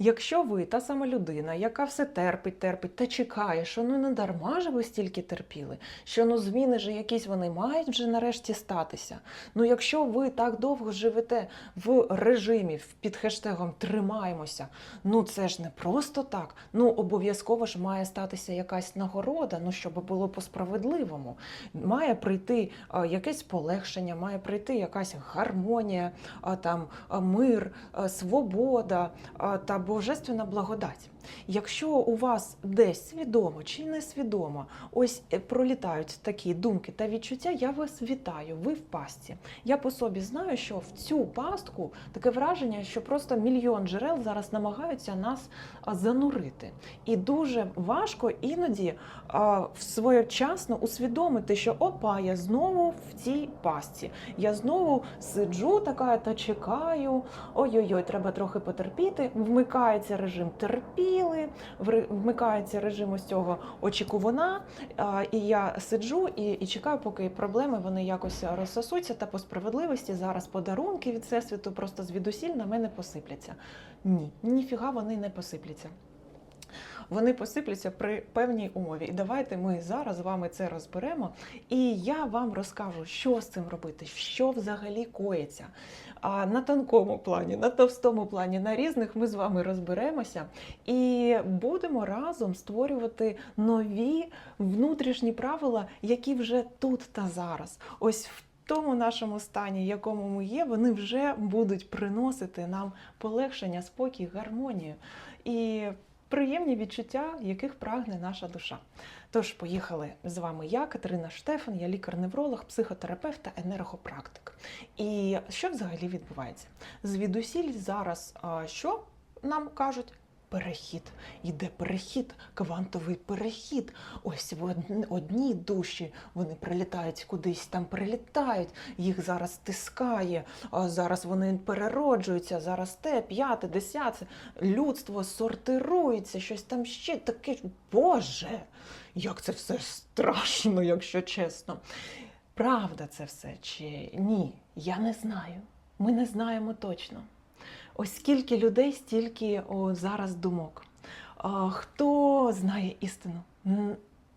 Якщо ви та сама людина, яка все терпить, терпить та чекає, що ну не дарма ж ви стільки терпіли, що ну зміни ж якісь вони мають вже нарешті статися. Ну якщо ви так довго живете в режимі під хештегом тримаємося, ну це ж не просто так. Ну обов'язково ж має статися якась нагорода, ну щоб було по справедливому. Має прийти якесь полегшення, має прийти якась гармонія, там мир, свобода та божественна благодать. Якщо у вас десь свідомо чи несвідомо ось е, пролітають такі думки та відчуття, я вас вітаю. Ви в пастці. Я по собі знаю, що в цю пастку таке враження, що просто мільйон джерел зараз намагаються нас занурити. І дуже важко іноді а, своєчасно усвідомити, що опа, я знову в цій пастці. Я знову сиджу така та чекаю. Ой-ой-ой, треба трохи потерпіти. Вмикається режим терпіли, ври- вмикається режим ось цього очікувана. І я сиджу і, і чекаю, поки проблеми вони якось розсосуться. Та по справедливості зараз подарунки від всесвіту просто звідусіль на мене посипляться. Ні, ніфіга вони не посипляться. Вони посипляться при певній умові. І давайте ми зараз з вами це розберемо. І я вам розкажу, що з цим робити, що взагалі коїться. А на тонкому плані, на товстому плані, на різних ми з вами розберемося і будемо разом створювати нові внутрішні правила, які вже тут та зараз. Ось в тому нашому стані, якому ми є, вони вже будуть приносити нам полегшення, спокій, гармонію і приємні відчуття, яких прагне наша душа. Тож, поїхали з вами я, Катерина Штефан, я лікар-невролог, психотерапевт та енергопрактик. І що взагалі відбувається? Звідусіль зараз що нам кажуть? Перехід, йде перехід, квантовий перехід. Ось в одні, одні душі вони прилітають кудись там, прилітають, їх зараз стискає, а зараз вони перероджуються, зараз те, п'яте, десяте, людство сортирується, щось там ще таке. Боже, як це все страшно, якщо чесно. Правда це все чи ні? Я не знаю. Ми не знаємо точно. Ось скільки людей, стільки о, зараз думок. А, хто знає істину?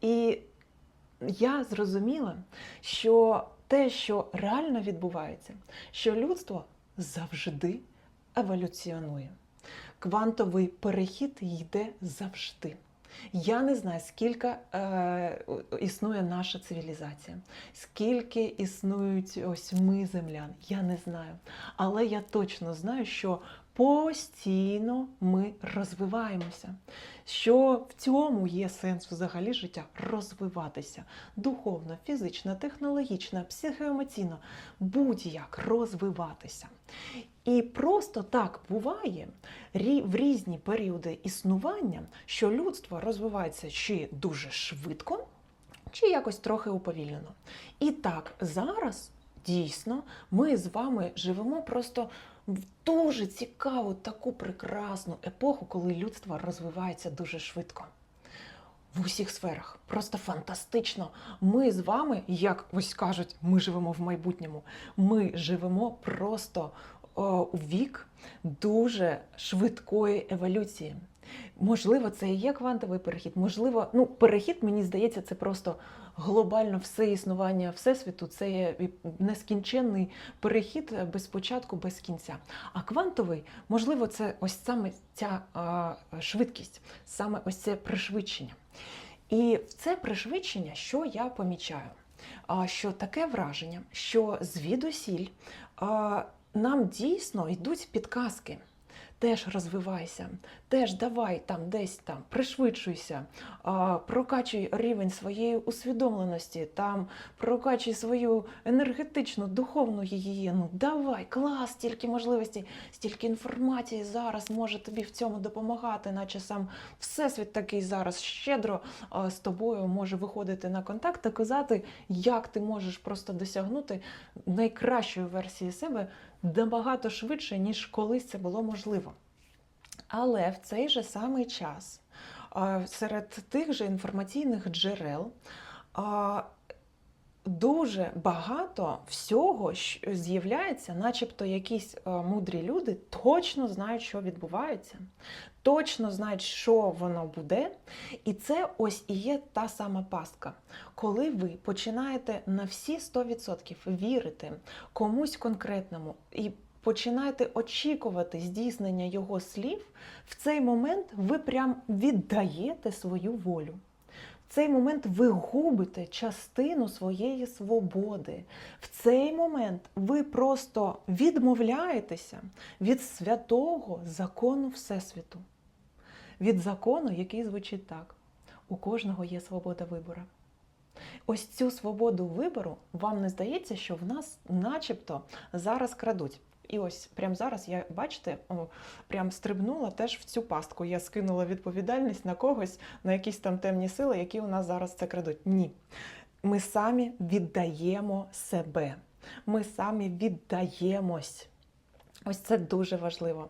І я зрозуміла, що те, що реально відбувається, що людство завжди еволюціонує. Квантовий перехід йде завжди. Я не знаю, скільки е, існує наша цивілізація, скільки існують ось ми, землян. Я не знаю. Але я точно знаю, що постійно ми розвиваємося. Що в цьому є сенс взагалі життя розвиватися духовно, фізично, технологічно, психоемоційно, будь-як розвиватися. І просто так буває в різні періоди існування, що людство розвивається чи дуже швидко, чи якось трохи уповільнено. І так, зараз дійсно ми з вами живемо просто в дуже цікаву, таку прекрасну епоху, коли людство розвивається дуже швидко. В усіх сферах. Просто фантастично. Ми з вами, як ось кажуть, ми живемо в майбутньому. Ми живемо просто у вік дуже швидкої еволюції. Можливо, це і є квантовий перехід. Можливо, ну перехід, мені здається, це просто глобально все існування всесвіту. Це є нескінченний перехід без початку, без кінця. А квантовий, можливо, це ось саме ця а, швидкість, саме ось це пришвидшення. І це пришвидшення, що я помічаю? А, Що таке враження, що звідусіль а, нам дійсно йдуть підказки. Теж розвивайся, теж давай там десь там пришвидшуйся, прокачуй рівень своєї усвідомленості, там прокачуй свою енергетичну, духовну гігієну. Давай, клас, стільки можливостей, стільки інформації зараз може тобі в цьому допомагати, наче сам всесвіт такий зараз щедро з тобою може виходити на контакт та казати, як ти можеш просто досягнути найкращої версії себе набагато швидше, ніж колись це було можливо. Але в цей же самий час серед тих же інформаційних джерел дуже багато всього щ- з'являється, начебто якісь е, мудрі люди точно знають, що відбувається, точно знають, що воно буде. І це ось і є та сама пастка. Коли ви починаєте на всі 100% вірити комусь конкретному і починаєте очікувати здійснення його слів, в цей момент ви прям віддаєте свою волю. Цей момент ви губите частину своєї свободи. В цей момент ви просто відмовляєтеся від святого закону Всесвіту, від закону, який звучить так: у кожного є свобода вибору. Ось цю свободу вибору вам не здається, що в нас начебто зараз крадуть. І ось прямо зараз я, бачите, о, прям стрибнула теж в цю пастку. Я скинула відповідальність на когось, на якісь там темні сили, які у нас зараз це крадуть. Ні. Ми самі віддаємо себе. Ми самі віддаємось. Ось це дуже важливо.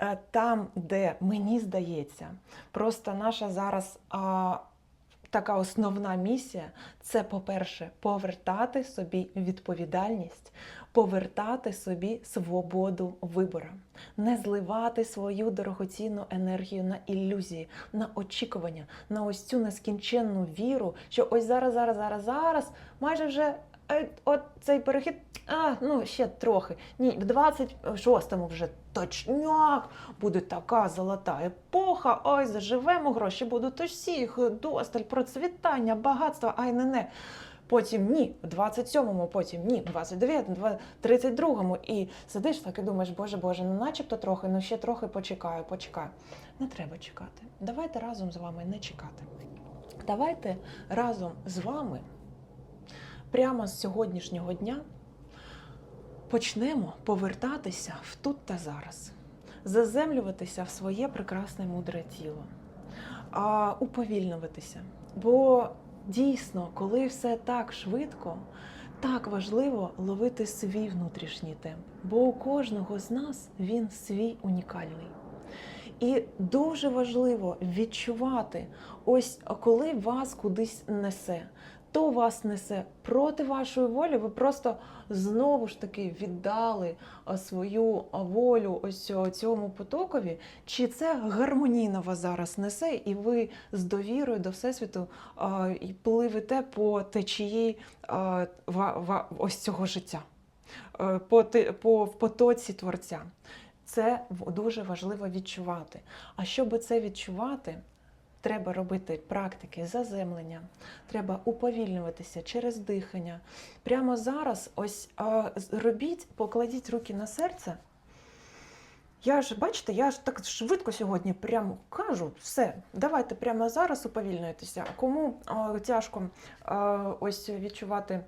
Е, Там, де мені здається, просто наша зараз а, така основна місія це, по-перше, повертати собі відповідальність, повертати собі свободу вибору, не зливати свою дорогоцінну енергію на ілюзії, на очікування, на ось цю нескінченну віру, що ось зараз, зараз, зараз, зараз, майже вже. е, От цей перехід, а, ну ще трохи. Ні, в 26-му вже точняк буде така золота епоха. Ой, заживемо, гроші будуть усіх, досталь, процвітання, багатство, ай не не. Потім ні, в 27-му, потім ні, в 29-му, в 32-му. І сидиш так і думаєш, боже Боже, ну начебто трохи, ну ще трохи почекаю, почекаю. Не треба чекати. Давайте разом з вами не чекати. Давайте разом з вами прямо з сьогоднішнього дня почнемо повертатися в тут та зараз, заземлюватися в своє прекрасне мудре тіло, а, уповільнюватися. Бо дійсно, коли все так швидко, так важливо ловити свій внутрішній темп, бо у кожного з нас він свій унікальний. І дуже важливо відчувати, ось коли вас кудись несе, то вас несе проти вашої волі, ви просто знову ж таки віддали свою волю ось цьому потокові, чи це гармонійно вас зараз несе, і ви з довірою до Всесвіту а, і пливете по течії а, ва- ва- ось цього життя, Е, по, по в потоці творця. Це дуже важливо відчувати. А щоб це відчувати, треба робити практики заземлення, треба уповільнюватися через дихання. Прямо зараз, ось робіть, покладіть руки на серце. Я ж, бачите, я ж так швидко сьогодні прямо кажу, все, давайте прямо зараз уповільнюйтеся. Кому а, тяжко а, ось відчувати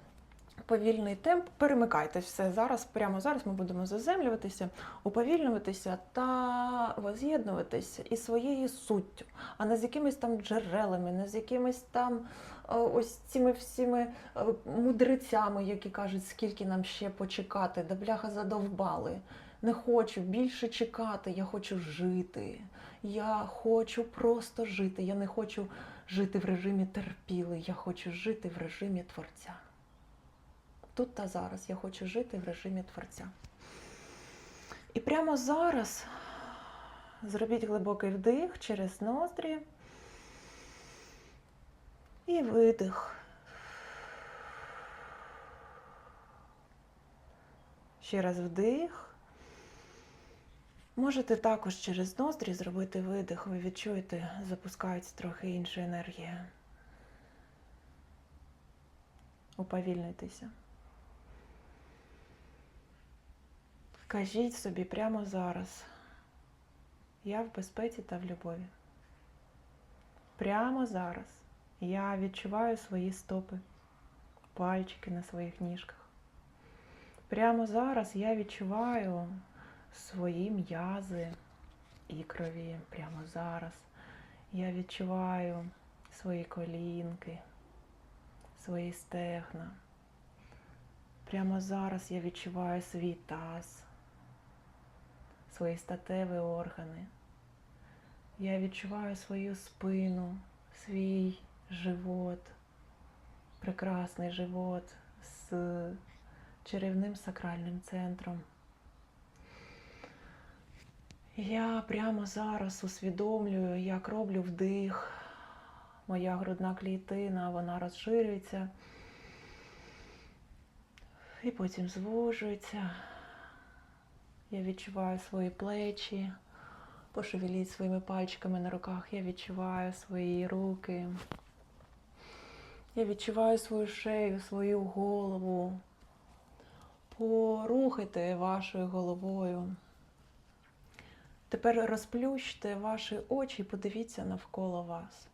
повільний темп, перемикайте все зараз, прямо зараз ми будемо заземлюватися, уповільнюватися та воз'єднуватися із своєю суттю, а не з якимись там джерелами, не з якимись там е, ось цими всіми е, мудрецями, які кажуть, скільки нам ще почекати, да бляха задовбали. Не хочу більше чекати, я хочу жити. Я хочу просто жити. Я не хочу жити в режимі терпіли, я хочу жити в режимі творця. Тут та зараз я хочу жити в режимі творця. І прямо зараз зробіть глибокий вдих через ноздрі і видих. Ще раз вдих. Можете також через ноздрі зробити видих, ви відчуєте, запускається трохи інша енергія. Уповільнитеся. Кажіть собі прямо зараз. Я в безпеці та в любові. Прямо зараз я відчуваю свої стопи, пальчики на своїх ніжках. Прямо зараз я відчуваю свої м'язи ікрові. Прямо зараз я відчуваю свої колінки, свої стегна. Прямо зараз я відчуваю свій таз, свої статеві органи. Я відчуваю свою спину, свій живот. прекрасний живот з черевним сакральним центром. Я прямо зараз усвідомлюю, як роблю вдих. Моя грудна клітина, вона розширюється. І потім звужується. Я відчуваю свої плечі. Пошевеліть своїми пальчиками на руках. Я відчуваю свої руки. Я відчуваю свою шею, свою голову. Порухайте вашою головою. Тепер розплющте ваші очі і подивіться навколо вас.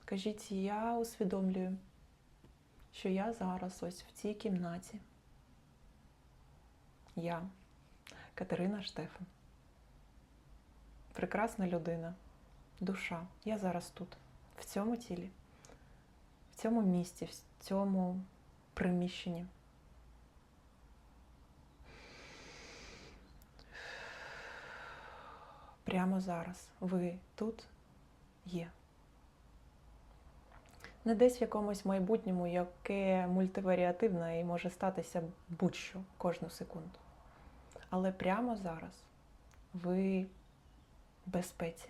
Скажіть, я усвідомлюю, що я зараз ось в цій кімнаті. Я, Катерина Штефан. Прекрасна людина, душа. Я зараз тут, в цьому тілі, в цьому місці, в цьому приміщенні. Прямо зараз ви тут є. Не десь в якомусь майбутньому, яке мультиваріативне і може статися будь-що кожну секунду. Але прямо зараз ви в безпеці.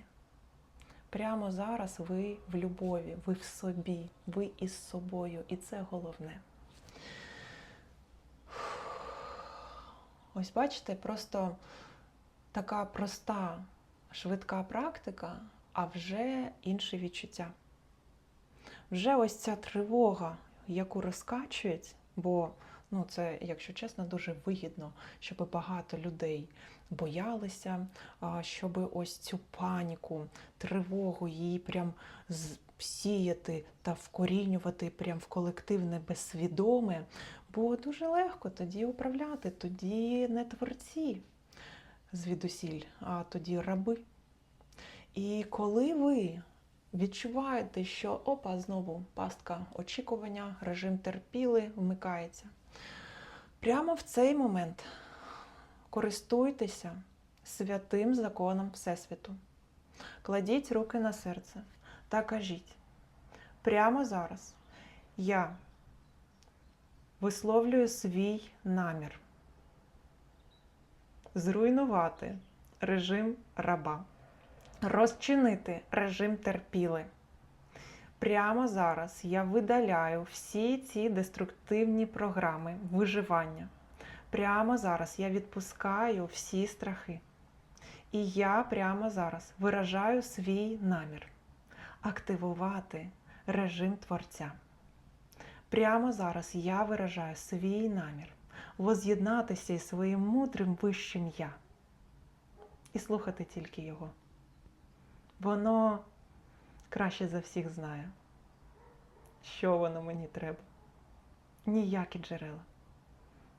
Прямо зараз ви в любові, ви в собі, ви із собою, і це головне. Ось бачите, просто така проста, швидка практика, а вже інші відчуття. Вже ось ця тривога, яку розкачують, бо ну, це, якщо чесно, дуже вигідно, щоб багато людей боялися, щоб ось цю паніку, тривогу її прям сіяти та вкорінювати прям в колективне безсвідоме, бо дуже легко тоді управляти, тоді не творці звідусіль, а тоді раби. І коли ви відчуваєте, що опа, знову пастка очікування, режим терпіли вмикається. Прямо в цей момент користуйтеся святим законом Всесвіту. Кладіть руки на серце та кажіть: прямо зараз я висловлюю свій намір зруйнувати режим раба розчинити режим терпіли. Прямо зараз я видаляю всі ці деструктивні програми виживання. Прямо зараз я відпускаю всі страхи. І я прямо зараз виражаю свій намір активувати режим Творця. Прямо зараз я виражаю свій намір воз'єднатися із своїм мудрим вищим я і слухати тільки його. Воно краще за всіх знає, що воно мені треба. Ніякі джерела,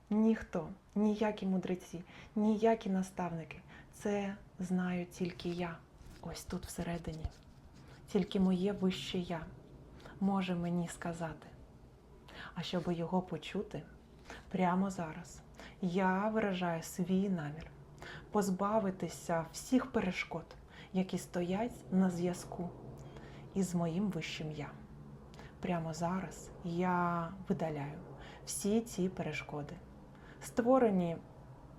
ніхто, ніякі мудреці, ніякі наставники. Це знаю тільки я, ось тут всередині. Тільки моє вище я може мені сказати. А щоб його почути прямо зараз, я виражаю свій намір позбавитися всіх перешкод які стоять на зв'язку із моїм вищим я. Прямо зараз я видаляю всі ці перешкоди, створені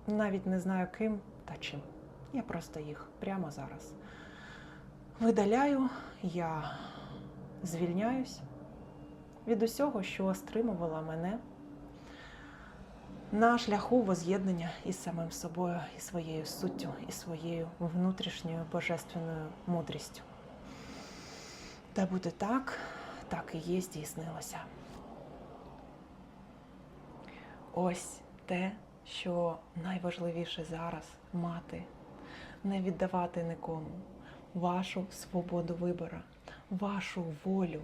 навіть не знаю ким та чим. Я просто їх прямо зараз видаляю, я звільняюсь від усього, що стримувало мене на шляху воз'єднання із самим собою, і своєю суттю, і своєю внутрішньою божественною мудрістю. Та буде так, так і є, здійснилося. Ось те, що найважливіше зараз мати, не віддавати нікому вашу свободу вибору, вашу волю.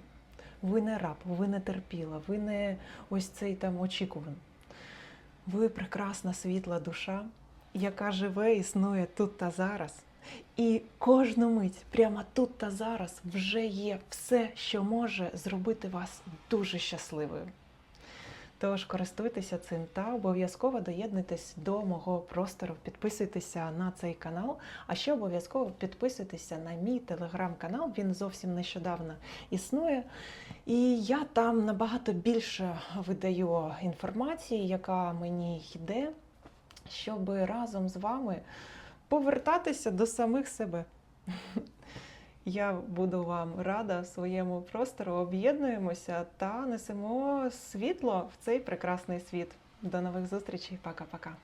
Ви не раб, ви не терпіла, ви не ось цей там очікуваний. Ви прекрасна світла душа, яка живе, існує тут та зараз. І кожну мить, прямо тут та зараз, вже є все, що може зробити вас дуже щасливою. Тож користуйтеся цим та обов'язково доєднуйтесь до мого простору, підписуйтеся на цей канал. А ще обов'язково підписуйтеся на мій телеграм-канал. Він зовсім нещодавно існує. І я там набагато більше видаю інформації, яка мені йде, щоб разом з вами повертатися до самих себе. Я буду вам рада в своєму простору. Об'єднуємося та несемо світло в цей прекрасний світ. До нових зустрічей. Пока-пока.